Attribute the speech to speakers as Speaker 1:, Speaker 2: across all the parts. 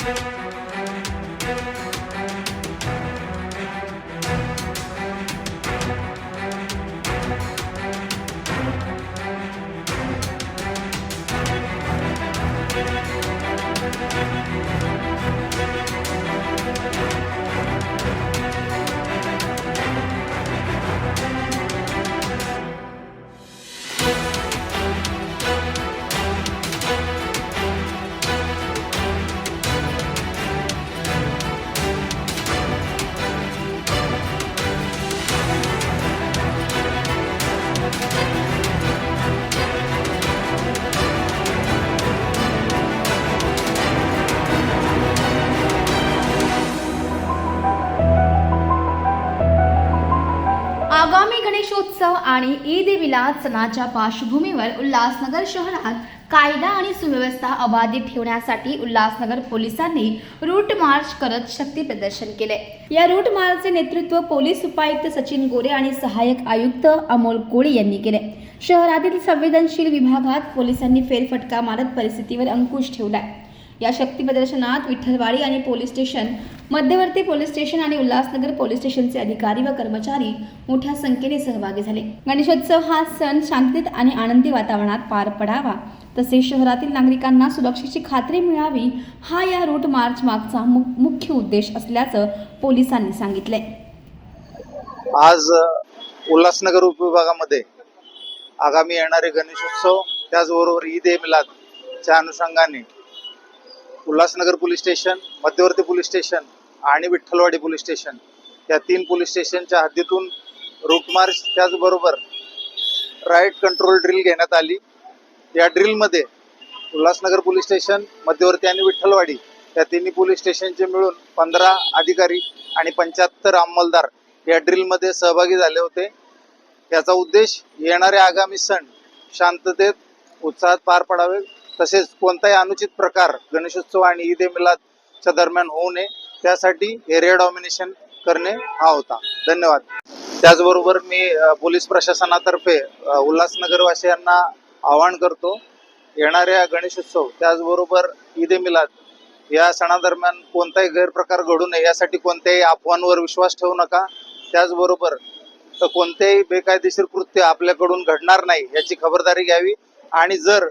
Speaker 1: आगामी गणेशोत्सव आणि ईद ए मिलाद सणाच्या पार्श्वभूमीवर उल्हासनगर शहरात कायदा आणि सुव्यवस्था अबाधित ठेवण्यासाठी उल्हासनगर पोलिसांनी रूट मार्च करत शक्ती प्रदर्शन केले. या रूट मार्चचे नेतृत्व पोलीस उपायुक्त सचिन गोरे आणि सहाय्यक आयुक्त अमोल कोळी यांनी केले. शहरातील संवेदनशील विभागात पोलिसांनी फेरफटका मारत परिस्थितीवर अंकुश ठेवलाय. या शक्ती प्रदर्शनात विठ्ठलवाडी आणि पोलीस स्टेशन मध्यवर्ती पोलीस स्टेशन आणि उल्हासनगर पोलीस स्टेशनचे अधिकारी व कर्मचारी मोठ्या संख्येने सहभागी झाले. गणेशोत्सव हा सण शांततेत आणि आनंदी वातावरणात पार पडावा. तसेच शहरातील नागरिकांना सुरक्षेची खात्री मिळावी हा या रूट मार्च मागचा मुख्य उद्देश असल्याचं पोलिसांनी सांगितले
Speaker 2: आज उल्हासनगर उपविभागामध्ये आगामी येणारे गणेशोत्सव त्याचबरोबर ईद ए मिलादच्या अनुषंगाने उल्हासनगर पोलीस स्टेशन मध्यवर्ती पोलीस स्टेशन आणि विठ्ठलवाडी पोलीस स्टेशन. या तीन पोलीस स्टेशनच्या हद्दीतून रूट मार्च त्याचबरोबर राईट कंट्रोल ड्रिल घेण्यात आली. या ड्रिलमध्ये उल्हासनगर पोलीस स्टेशन मध्यवर्ती आणि विठ्ठलवाडी या तिन्ही पोलीस स्टेशनचे मिळून पंधरा अधिकारी आणि पंच्याहत्तर अंमलदार या ड्रिलमध्ये सहभागी झाले होते. याचा उद्देश येणारे आगामी सण शांततेत उत्साहात पार पडावे. तसेच कोणताही अनुचित प्रकार गणेशोत्सव आणि ईद ए मिलादच्या दरम्यान होऊ नये त्यासाठी एरिया डॉमिनेशन करणे हा होता. धन्यवाद. त्याचबरोबर मी पोलीस प्रशासनातर्फे उल्हासनगरवासियांना आवाहन करतो येणाऱ्या गणेशोत्सव त्याचबरोबर ईद ए मिलाद या सणादरम्यान कोणताही गैरप्रकार घडू नये यासाठी कोणत्याही अफवांवर विश्वास ठेवू नका. त्याचबरोबर तर कोणतेही बेकायदेशीर कृत्य आपल्याकडून घडणार नाही याची खबरदारी घ्यावी. आणि जर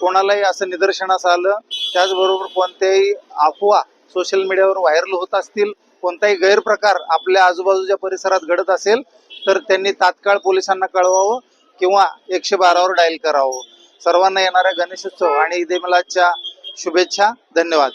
Speaker 2: कोणालाही असं निदर्शनास आलं त्याचबरोबर कोणत्याही अफवा सोशल मीडियावर व्हायरल होत असतील कोणताही गैरप्रकार आपल्या आजूबाजूच्या परिसरात घडत असेल तर त्यांनी तात्काळ पोलिसांना कळवावं किंवा एकशे बारावर डायल करावं. सर्वांना येणाऱ्या गणेशोत्सव आणि ईद शुभेच्छा. धन्यवाद.